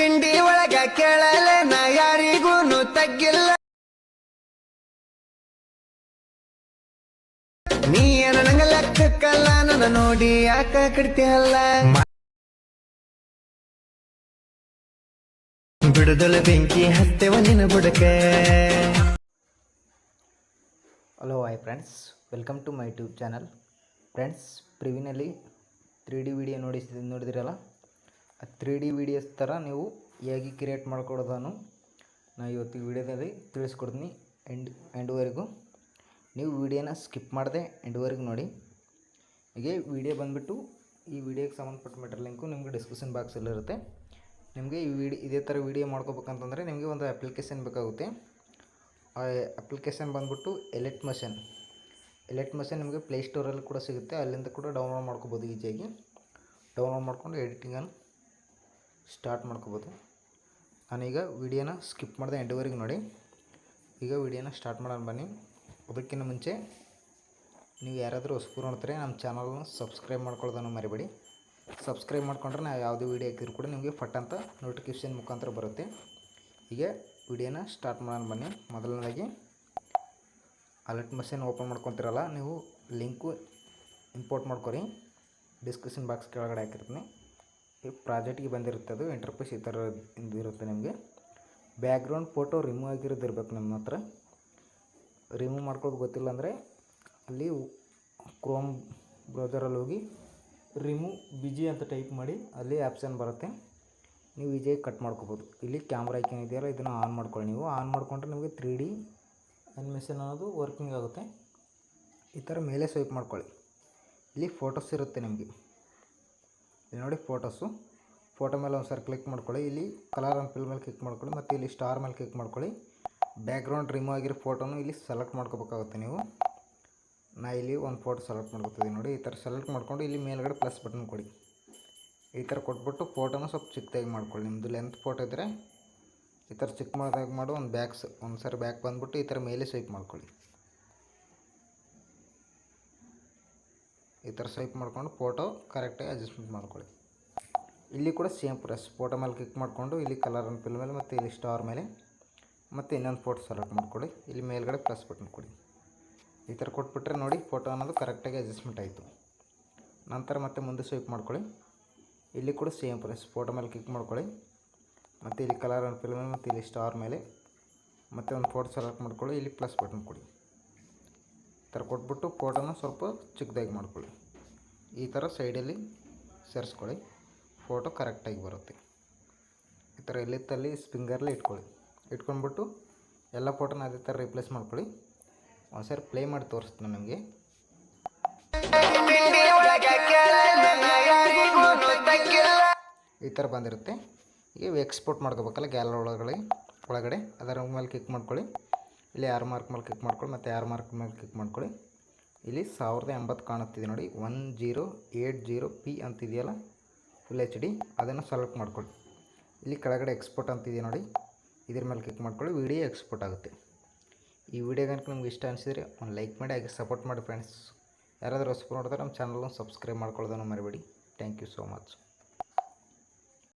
ತಿಂಡಿ ಒಳಗ ಕೇಳಲೆ, ನಾ ಯಾರಿಗೂನು ತಗ್ಗಿಲ್ಲ. ನೀ ಏನ ನಂಗ ಲೆಕ್ಕಕ್ಕಲ್ಲ ನನ್ನ ನೋಡಿ ಯಾಕ ಕಡ್ತಿಯಲ್ಲ ಬಿಡುದಲ ಬೆಂಕಿ ಹತ್ತೆವ ನಿನ್ನ ಬುಡಕೆ. Hello hi friends welcome to my YouTube channel friends ಪ್ರಿವಿನಲ್ಲಿ three D video ನೋಡಿ ನೋಡಿದಿರಲ್ಲ? ತ್ರೀ ಡಿ ವಿಡಿಯೋಸ್ ಥರ ನೀವು ಹೇಗೆ ಕ್ರಿಯೇಟ್ ಮಾಡ್ಕೊಡೋದನ್ನು ನಾನು ಇವತ್ತಿಗೆ ವಿಡಿಯೋದಲ್ಲಿ ತಿಳಿಸ್ಕೊಡ್ತೀನಿ. ಎಂಡ್ ಎಂಡ್ವರೆಗೂ ನೀವು ವಿಡಿಯೋನ ಸ್ಕಿಪ್ ಮಾಡದೆ ಎಂಡ್ವರೆಗೂ ನೋಡಿ. ಹೀಗೆ ವಿಡಿಯೋ ಬಂದುಬಿಟ್ಟು ಈ ವಿಡಿಯೋಗೆ ಸಂಬಂಧಪಟ್ಟ ಮೆಟರ್ ಲಿಂಕು ನಿಮಗೆ ಡಿಸ್ಕ್ರಿಪ್ಷನ್ ಬಾಕ್ಸಲ್ಲಿರುತ್ತೆ ನಿಮಗೆ ಈ ವಿಡಿ, ಇದೇ ಥರ ವಿಡಿಯೋ ಮಾಡ್ಕೋಬೇಕಂತಂದರೆ ನಿಮಗೆ ಒಂದು ಅಪ್ಲಿಕೇಶನ್ ಬೇಕಾಗುತ್ತೆ. ಆ ಅಪ್ಲಿಕೇಶನ್ ಬಂದುಬಿಟ್ಟು ಎಲೆಟ್ ಮಷನ್ ಎಲೆಟ್ ಮಷನ್ ನಿಮಗೆ ಪ್ಲೇಸ್ಟೋರಲ್ಲಿ ಕೂಡ ಸಿಗುತ್ತೆ. ಅಲ್ಲಿಂದ ಕೂಡ ಡೌನ್ಲೋಡ್ ಮಾಡ್ಕೋಬೋದು ಈಜಿಯಾಗಿ. ಡೌನ್ಲೋಡ್ ಮಾಡ್ಕೊಂಡು ಎಡಿಟಿಂಗನ್ನು ಸ್ಟಾರ್ಟ್ ಮಾಡ್ಕೋಬೋದು. ನಾನೀಗ ವಿಡಿಯೋನ ಸ್ಕಿಪ್ ಮಾಡಿದೆ ಎಂಟುವರೆಗೆ ನೋಡಿ. ಈಗ ವಿಡಿಯೋನ ಸ್ಟಾರ್ಟ್ ಮಾಡೋಣ ಬನ್ನಿ. ಅದಕ್ಕಿಂತ ಮುಂಚೆ ನೀವು ಯಾರಾದರೂ ಹೊಸಬರು ನೋಡ್ತಾರೆ ನಮ್ಮ ಚಾನಲ್ನ ಸಬ್ಸ್ಕ್ರೈಬ್ ಮಾಡ್ಕೊಳ್ಳೋದನ್ನು ಮರಿಬೇಡಿ. ಸಬ್ಸ್ಕ್ರೈಬ್ ಮಾಡ್ಕೊಂಡ್ರೆ ನಾವು ಯಾವುದೇ ವೀಡಿಯೋ ಹಾಕಿದ್ರು ಕೂಡ ನಿಮಗೆ ಫಟ್ ಅಂತ ನೋಟಿಫಿಕೇಷನ್ ಮುಖಾಂತರ ಬರುತ್ತೆ. ಈಗ ವಿಡಿಯೋನ ಸ್ಟಾರ್ಟ್ ಮಾಡೋಣ ಬನ್ನಿ. ಮೊದಲನೇದಾಗಿ ಅಲರ್ಟ್ ಮಷಿನ್ ಓಪನ್ ಮಾಡ್ಕೊತೀರಲ್ಲ, ನೀವು ಲಿಂಕು ಇಂಪೋರ್ಟ್ ಮಾಡ್ಕೊರಿ. ಡಿಸ್ಕ್ರಿಪ್ಷನ್ ಬಾಕ್ಸ್ ಕೆಳಗಡೆ ಹಾಕಿರ್ತೀನಿ. ಪ್ರಾಜೆಕ್ಟಿಗೆ ಬಂದಿರುತ್ತೆ ಅದು ಇಂಟರ್ಫೇಸ್ ಈ ಥರ ಇರುತ್ತೆ ನಿಮಗೆ. ಬ್ಯಾಕ್ಗ್ರೌಂಡ್ ಫೋಟೋ ರಿಮೂವ್ ಆಗಿರೋದು ಇರಬೇಕು ನಮ್ಮ ಹತ್ರ. ರಿಮೂವ್ ಮಾಡ್ಕೊಳ್ಳೋದು ಗೊತ್ತಿಲ್ಲ ಅಂದರೆ ಅಲ್ಲಿ ಕ್ರೋಮ್ ಬ್ರೌಸರಲ್ಲಿ ಹೋಗಿ ರಿಮೂವ್ ಬಿಜಿ ಅಂತ ಟೈಪ್ ಮಾಡಿ ಅಲ್ಲಿ ಆಪ್ಷನ್ ಬರುತ್ತೆ. ನೀವು ಈಜಿಯಾಗಿ ಕಟ್ ಮಾಡ್ಕೋಬೋದು. ಇಲ್ಲಿ ಕ್ಯಾಮ್ರಾ ಐಕನ್ ಇದೆಯಲ್ಲ, ಇದನ್ನು ಆನ್ ಮಾಡ್ಕೊಳ್ಳಿ ನೀವು. ಆನ್ ಮಾಡಿಕೊಂಡ್ರೆ ನಿಮಗೆ ತ್ರೀ ಡಿ ಅನಿಮೇಷನ್ ಅನ್ನೋದು ವರ್ಕಿಂಗ್ ಆಗುತ್ತೆ. ಈ ಥರ ಮೇಲೆ ಸ್ವೈಪ್ ಮಾಡ್ಕೊಳ್ಳಿ. ಇಲ್ಲಿ ಫೋಟೋಸ್ ಇರುತ್ತೆ ನಿಮಗೆ. ಇಲ್ಲಿ ನೋಡಿ ಫೋಟೋಸು. ಫೋಟೋ ಮೇಲೆ ಒಂದು ಸರಿ ಕ್ಲಿಕ್ ಮಾಡ್ಕೊಳ್ಳಿ. ಇಲ್ಲಿ ಕಲರ್ ಆ್ಯಂಡ್ ಫಿಲ್ ಮೇಲೆ ಕ್ಲಿಕ್ ಮಾಡ್ಕೊಳ್ಳಿ ಮತ್ತು ಇಲ್ಲಿ ಸ್ಟಾರ್ ಮೇಲೆ ಕ್ಲಿಕ್ ಮಾಡ್ಕೊಳ್ಳಿ. ಬ್ಯಾಕ್ಗ್ರೌಂಡ್ ರಿಮೂವ್ ಆಗಿರೋ ಫೋಟೋನು ಇಲ್ಲಿ ಸೆಲೆಕ್ಟ್ ಮಾಡ್ಕೋಬೇಕಾಗುತ್ತೆ ನೀವು. ನಾ ಇಲ್ಲಿ ಒಂದು ಫೋಟೋ ಸೆಲೆಕ್ಟ್ ಮಾಡ್ಕೊತಿದ್ದೀನಿ ನೋಡಿ. ಈ ಥರ ಸೆಲೆಕ್ಟ್ ಮಾಡ್ಕೊಂಡು ಇಲ್ಲಿ ಮೇಲ್ಗಡೆ ಪ್ಲಸ್ ಬಟನ್ ಕೊಡಿ. ಈ ಥರ ಕೊಟ್ಬಿಟ್ಟು ಫೋಟೋನ ಸ್ವಲ್ಪ ಚಿಕ್ಕದಾಗಿ ಮಾಡ್ಕೊಳ್ಳಿ. ನಿಮ್ಮದು ಲೆಂತ್ ಫೋಟೋ ಇದ್ದರೆ ಈ ಥರ ಚಿಕ್ಕ ಮಾಡಿದಾಗ ಮಾಡು, ಒಂದು ಬ್ಯಾಕ್ಸ್ ಒಂದು ಸರಿ ಬ್ಯಾಕ್ ಬಂದುಬಿಟ್ಟು ಈ ಥರ ಮೇಲೆ ಸ್ವೈಪ್ ಮಾಡ್ಕೊಳ್ಳಿ. ಈ ಥರ ಸ್ವೈಪ್ ಮಾಡಿಕೊಂಡು ಫೋಟೋ ಕರೆಕ್ಟಾಗಿ ಅಡ್ಜಸ್ಟ್ಮೆಂಟ್ ಮಾಡ್ಕೊಳ್ಳಿ. ಇಲ್ಲಿ ಕೂಡ ಸೇಮ್ ಪ್ರೆಸ್ ಫೋಟೋ ಮೇಲೆ ಕ್ಲಿಕ್ ಮಾಡಿಕೊಂಡು ಇಲ್ಲಿ ಕಲರ್ ಆ್ಯಂಡ್ ಫಿಲ್ ಮೇಲೆ ಮತ್ತು ಇಲ್ಲಿ ಸ್ಟಾರ್ ಮೇಲೆ ಮತ್ತು ಇನ್ನೊಂದು ಫೋಟೋ ಸೆಲೆಕ್ಟ್ ಮಾಡ್ಕೊಳ್ಳಿ. ಇಲ್ಲಿ ಮೇಲ್ಗಡೆ ಪ್ಲಸ್ ಬಟನ್ ಕೊಡಿ. ಈ ಥರ ಕೊಟ್ಬಿಟ್ರೆ ನೋಡಿ ಫೋಟೋ ಅನ್ನೋದು ಕರೆಕ್ಟಾಗಿ ಅಡ್ಜಸ್ಟ್ಮೆಂಟ್ ಆಯಿತು. ನಂತರ ಮತ್ತೆ ಮುಂದೆ ಸ್ವೈಪ್ ಮಾಡ್ಕೊಳ್ಳಿ. ಇಲ್ಲಿ ಕೂಡ ಸೇಮ್ ಪ್ರೆಸ್ ಫೋಟೋ ಮೇಲೆ ಕ್ಲಿಕ್ ಮಾಡ್ಕೊಳ್ಳಿ. ಮತ್ತು ಇಲ್ಲಿ ಕಲರ್ ಆ್ಯಂಡ್ ಫಿಲ್ ಮೇಲೆ ಮತ್ತು ಇಲ್ಲಿ ಸ್ಟಾರ್ ಮೇಲೆ ಮತ್ತು ಒಂದು ಫೋಟೋ ಸೆಲೆಕ್ಟ್ ಮಾಡ್ಕೊಳ್ಳಿ. ಇಲ್ಲಿ ಪ್ಲಸ್ ಬಟನ್ ಕೊಡಿ. ಥರ ಕೊಟ್ಬಿಟ್ಟು ಫೋಟೋನ ಸ್ವಲ್ಪ ಚಿಕ್ಕದಾಗಿ ಮಾಡ್ಕೊಳ್ಳಿ. ಈ ಥರ ಸೈಡಲ್ಲಿ ಸೇರಿಸ್ಕೊಳ್ಳಿ. ಫೋಟೋ ಕರೆಕ್ಟಾಗಿ ಬರುತ್ತೆ. ಈ ಥರ ಎಲ್ಲಿತ್ತಲ್ಲಿ ಸ್ಪಿಂಗರ್ಲಿ ಇಟ್ಕೊಳ್ಳಿ. ಇಟ್ಕೊಂಡ್ಬಿಟ್ಟು ಎಲ್ಲ ಫೋಟೋನ ಅದೇ ಥರ ರಿಪ್ಲೇಸ್ ಮಾಡ್ಕೊಳ್ಳಿ. ಒಂದು ಸರಿ ಪ್ಲೇ ಮಾಡಿ ತೋರಿಸ್ತೀನಿ ನಿಮಗೆ. ಈ ಥರ ಬಂದಿರುತ್ತೆ. ಈಗ ಎಕ್ಸ್ಪೋರ್ಟ್ ಮಾಡ್ಕೋಬೇಕಲ್ಲ ಗ್ಯಾಲರಿ ಒಳಗಡೆ ಒಳಗಡೆ. ಅದರ ಮೇಲೆ ಕ್ಲಿಕ್ ಮಾಡ್ಕೊಳ್ಳಿ. ಇಲ್ಲಿ ಆರ್ ಮಾರ್ಕ್ ಮೇಲೆ ಕ್ಲಿಕ್ ಮಾಡ್ಕೊಳ್ಳಿ, ಮತ್ತು ಆರ್ ಮಾರ್ಕ್ ಮೇಲೆ ಕ್ಲಿಕ್ ಮಾಡ್ಕೊಳ್ಳಿ. ಇಲ್ಲಿ ಸಾವಿರದ ಎಂಬತ್ತು ಕಾಣುತ್ತಿದೆ ನೋಡಿ, one zero eight zero P ಅಂತಿದೆಯಲ್ಲ full H D ಅದನ್ನು ಸೆಲೆಕ್ಟ್ ಮಾಡ್ಕೊಳ್ಳಿ. ಇಲ್ಲಿ ಕೆಳಗಡೆ ಎಕ್ಸ್ಪೋರ್ಟ್ ಅಂತಿದೆ ನೋಡಿ, ಇದ್ರ ಮೇಲೆ ಕ್ಲಿಕ್ ಮಾಡ್ಕೊಳ್ಳಿ ವಿಡಿಯೋ ಎಕ್ಸ್ಪೋರ್ಟ್ ಆಗುತ್ತೆ. ಈ ವಿಡಿಯೋ ಕనుక ನಿಮ್ಗೆ ಇಷ್ಟ ಅನಿಸಿದರೆ ಒಂದು ಲೈಕ್ ಮಾಡಿ, ಹಾಗೆ ಸಪೋರ್ಟ್ ಮಾಡಿ ಫ್ರೆಂಡ್ಸ್ ಯಾರಾದರೂ ಹೊಸಬರು ನೋಡಿದ್ರೆ ನಮ್ಮ ಚಾನಲ್ನ ಸಬ್ಸ್ಕ್ರೈಬ್ ಮಾಡ್ಕೊಳ್ಳೋದನ್ನು ಮರಿಬೇಡಿ. Thank you so much